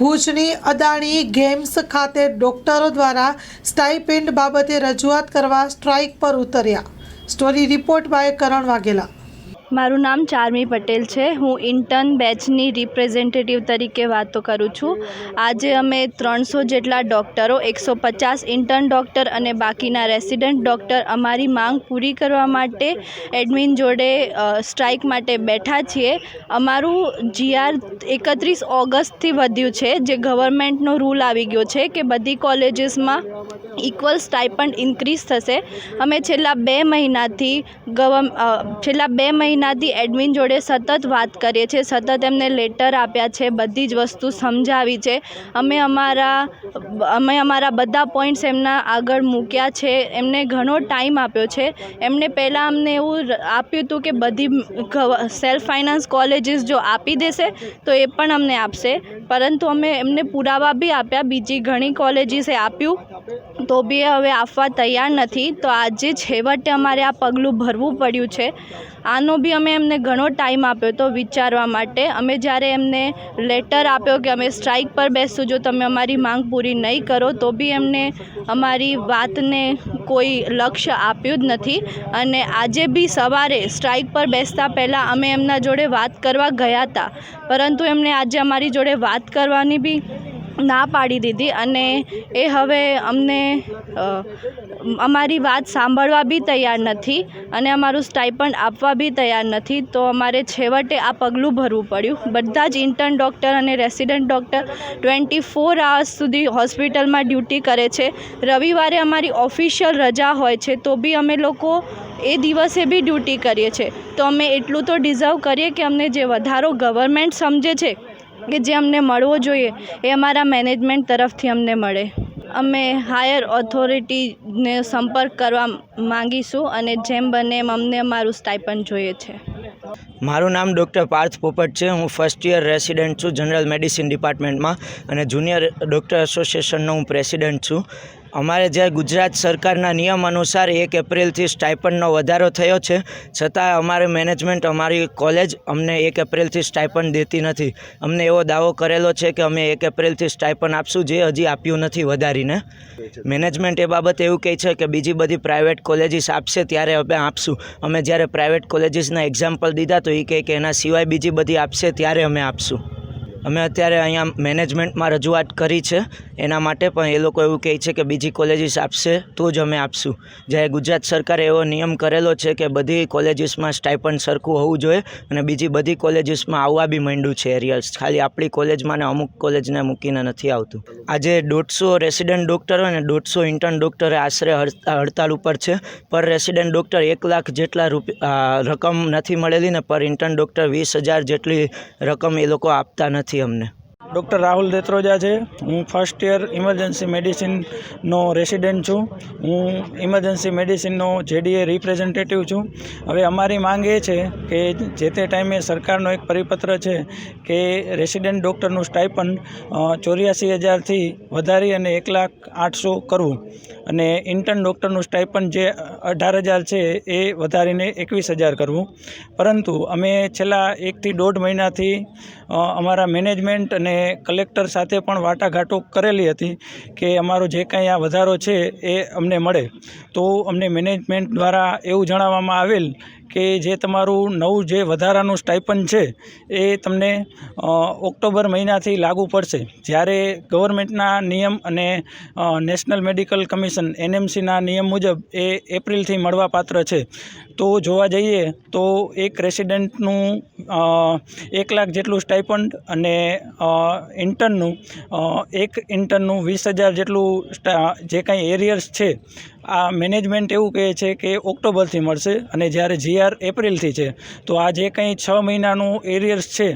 ભુજની અદાણી ગેમ્સ ખાતે ડોક્ટરો દ્વારા સ્ટાઇપેન્ડ બાબતે રજૂઆત કરવા સ્ટ્રાઇક પર ઉતર્યા. Story report by Karan Vaghela. મારું નામ ચારમી પટેલ છે. હું ઇન્ટર્ન બેચની રિપ્રેઝેન્ટેટિવ તરીકે વાતો કરું છું. આજે અમે ત્રણસો જેટલા ડૉક્ટરો એકસો પચાસ ઇન્ટર્ન ડૉક્ટર અને બાકીના રેસિડન્ટ ડૉક્ટર અમારી માંગ પૂરી કરવા માટે એડમિન જોડે સ્ટ્રાઇક માટે બેઠા છીએ. અમારું જીઆર એકત્રીસ ઓગસ્ટથી વધ્યું છે. જે ગવર્મેન્ટનો રૂલ આવી ગયો છે કે બધી કોલેજીસમાં ઇક્વલ સ્ટાઇપન્ડ ઇન્ક્રીઝ થશે. અમે છેલ્લા બે મહિનાથી ગવર્મ છેલ્લા બે મહિનાથી એડમિન જોડે સતત વાત કરીએ છીએ, સતત એમને લેટર આપ્યા છે, બધી જ વસ્તુ સમજાવી છે. અમે અમારા અમે અમારા બધા પોઈન્ટ્સ એમના આગળ મૂક્યા છે. એમને ઘણો ટાઈમ આપ્યો છે. એમને પહેલાં અમને એવું આપ્યું હતું કે બધી સેલ્ફ ફાઇનાન્સ કોલેજીસ જો આપી દેશે, તો એ પણ અમને આપશે. પરંતુ અમે એમને પુરાવા બી આપ્યા. બીજી ઘણી કોલેજીસે આપ્યું. તો બી હવે આપવા તૈયાર નથી. તો આજે છેવટે અમારે આ પગલું ભરવું પડ્યું છે. આનો બી અમે એમને ઘણો ટાઈમ આપ્યો તો વિચારવા માટે. અમે જ્યારે એમને લેટર આપ્યો કે અમે સ્ટ્રાઇક પર બેસશું જો તમે અમારી માંગ પૂરી નહીં કરો, તો બી એમને અમારી વાતને કોઈ લક્ષ્ય આપ્યું જ નથી. અને આજે બી સવારે સ્ટ્રાઇક પર બેસતા પહેલાં અમે એમના જોડે વાત કરવા ગયા હતા. પરંતુ એમને આજે અમારી જોડે વાત કરવાની બી ના પાડી દીધી અને એ હવે અમને અમારી વાત સાંભળવા બી તૈયાર નથી અને અમારું સ્ટાઇપન્ડ આપવા બી તૈયાર નથી. તો અમારે છેવટે આ પગલું ભરવું પડ્યું. બધા જ ઇન્ટર્ન ડૉક્ટર અને resident doctor twenty four hours સુધી હોસ્પિટલમાં ડ્યુટી કરે છે. રવિવારે અમારી ઓફિશિયલ રજા હોય છે તો બી અમે લોકો એ દિવસે બી ડ્યુટી કરીએ છીએ. તો અમે એટલું તો ડિઝર્વ કરીએ કે અમને જે વધારો ગવર્મેન્ટ સમજે છે કે જે અમને મળવો જોઈએ એ અમારા મેનેજમેન્ટ તરફથી અમને મળે. અમે હાયર ઓથોરિટીને સંપર્ક કરવા માંગીશું અને જેમ બને એમ અમને અમારું સ્ટાઇપન્ડ જોઈએ છે. મારું નામ ડૉક્ટર પાર્થ પોપટ છે. હું ફર્સ્ટ યર રેસિડેન્ટ છું જનરલ મેડિસિન ડિપાર્ટમેન્ટમાં અને જુનિયર ડૉક્ટર એસોસિએશનનો હું પ્રેસિડેન્ટ છું. અમારે જે ગુજરાત સરકારના નિયમ અનુસાર એક એપ્રિલથી સ્ટાઇપન્ડનો વધારો થયો છે, છતાં અમારે મેનેજમેન્ટ, અમારી કોલેજ અમને એક એપ્રિલથી સ્ટાઇપન્ડ દેતી નથી. અમને એવો દાવો કરેલો છે કે અમે એક એપ્રિલથી સ્ટાઇપન્ડ આપશું, જે હજી આપ્યું નથી વધારીને. મેનેજમેન્ટ એ બાબત એવું કહે છે કે બીજી બધી પ્રાઇવેટ કોલેજીસ આપશે ત્યારે અમે આપશું. અમે જ્યારે પ્રાઇવેટ કોલેજીસના એક્ઝામ્પલ દીધા તો એ કહે કે એના સિવાય બીજી બધી આપશે ત્યારે અમે આપશું. અમે અત્યારે અહીંયા મેનેજમેન્ટમાં રજૂઆત કરી છે. એના માટે પણ એ લોકો એવું કહે છે કે બીજી કોલેજીસ આપશે તો જ અમે આપશું. જ્યારે ગુજરાત સરકારે એવો નિયમ કરેલો છે કે બધી કોલેજીસમાં સ્ટાઇપન્ડ સરખું હોવું જોઈએ અને બીજી બધી કોલેજીસમાં આવવા બી માંડ્યું છે એરિયલ્સ. ખાલી આપણી કોલેજમાં ને અમુક કોલેજને મૂકીને નથી આવતું. આજે દોઢસો રેસિડન્ટ ડૉક્ટરો અને દોઢસો ઇન્ટર્ન ડૉક્ટરે આશરે હડતા- હડતાલ ઉપર છે. પર રેસિડન્ટ ડૉક્ટર એક લાખ જેટલા રકમ નથી મળેલી ને પર ઇન્ટર્ન ડૉક્ટર વીસ હજાર જેટલી રકમ એ લોકો આપતા નથી. અમને ડૉક્ટર રાહુલ દેત્રોજા છે. હું ફર્સ્ટ યર ઇમરજન્સી મેડિસિનનો રેસિડેન્ટ છું. હું ઇમરજન્સી મેડિસિનનો જેડીએ રિપ્રેઝેન્ટેટિવ છું. હવે અમારી માંગ એ છે કે જે તે ટાઈમે સરકારનો એક પરિપત્ર છે કે રેસિડેન્ટ ડૉક્ટરનું સ્ટાઇપન્ડ ચોર્યાસી હજારથી વધારી અને એક લાખ આઠસો કરવું. અને ઇન્ટર્ન ડૉક્ટરનું સ્ટાઇપન્ડ જે અઢાર હજાર છે એ વધારીને એકવીસ હજાર કરવું. પરંતુ અમે છેલ્લા એકથી દોઢ મહિનાથી અમારા મેનેજમેન્ટ અને કલેક્ટર સાથે પણ વાટાઘાટો કરેલી હતી કે અમારો જે કાંઈ આ વધારો છે એ અમને મળે. તો અમને મેનેજમેન્ટ દ્વારા એવું જણાવવામાં આવેલ કે જે તમારું નવું જે વધારાનું સ્ટાઇપન્ડ છે, એ તમને ઓક્ટોબર મહિનાથી લાગુ પડશે. જ્યારે ગવર્મેન્ટના નિયમ અને નેશનલ મેડિકલ કમિશન, એનએમસીના નિયમ મુજબ એ એપ્રિલથી મળવાપાત્ર છે. તો જોવા જઈએ તો એક રેસિડેન્ટનું એક લાખ જેટલું સ્ટાઇપન્ડ અને ઇન્ટર્નનું એક ઇન્ટર્નનું વીસ હજાર જેટલું જે કાંઈ એરિયર્સ છે આ મેનેજમેન્ટ એવું કહે છે કે ઓક્ટોબરથી મળશે અને જ્યારે જીઆર એપ્રિલથી છે, તો આ જે કંઈ છ મહિનાનું એરિયર્સ છે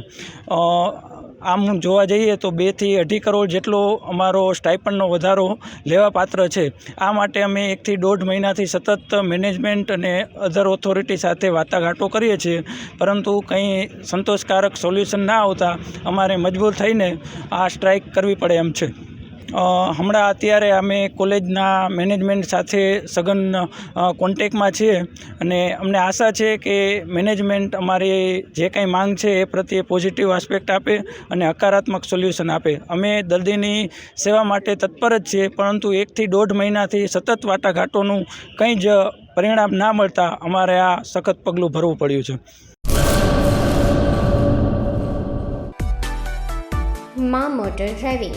આમ જોવા જઈએ તો બેથી અઢી કરોડ જેટલો અમારો સ્ટાઇપન્ડનો વધારો લેવાપાત્ર છે. આ માટે અમે એકથી દોઢ મહિનાથી સતત મેનેજમેન્ટ અને અધર ઓથોરિટી સાથે વાટાઘાટો કરીએ છીએ. પરંતુ કંઈ સંતોષકારક સોલ્યુશન ના આવતા અમારે મજબૂર થઈને આ સ્ટ્રાઇક કરવી પડે એમ છે. હમણાં અત્યારે અમે કોલેજના મેનેજમેન્ટ સાથે સઘન કોન્ટેકમાં છીએ અને અમને આશા છે કે મેનેજમેન્ટ અમારી જે કાંઈ માંગ છે એ પ્રત્યે પોઝિટિવ આસ્પેક્ટ આપે અને હકારાત્મક સોલ્યુશન આપે. અમે દર્દીની સેવા માટે તત્પર જ છીએ, પરંતુ એકથી દોઢ મહિનાથી સતત વાટાઘાટોનું કંઈ જ પરિણામ ના મળતા અમારે આ સખત પગલું ભરવું પડ્યું છે. મા motor driving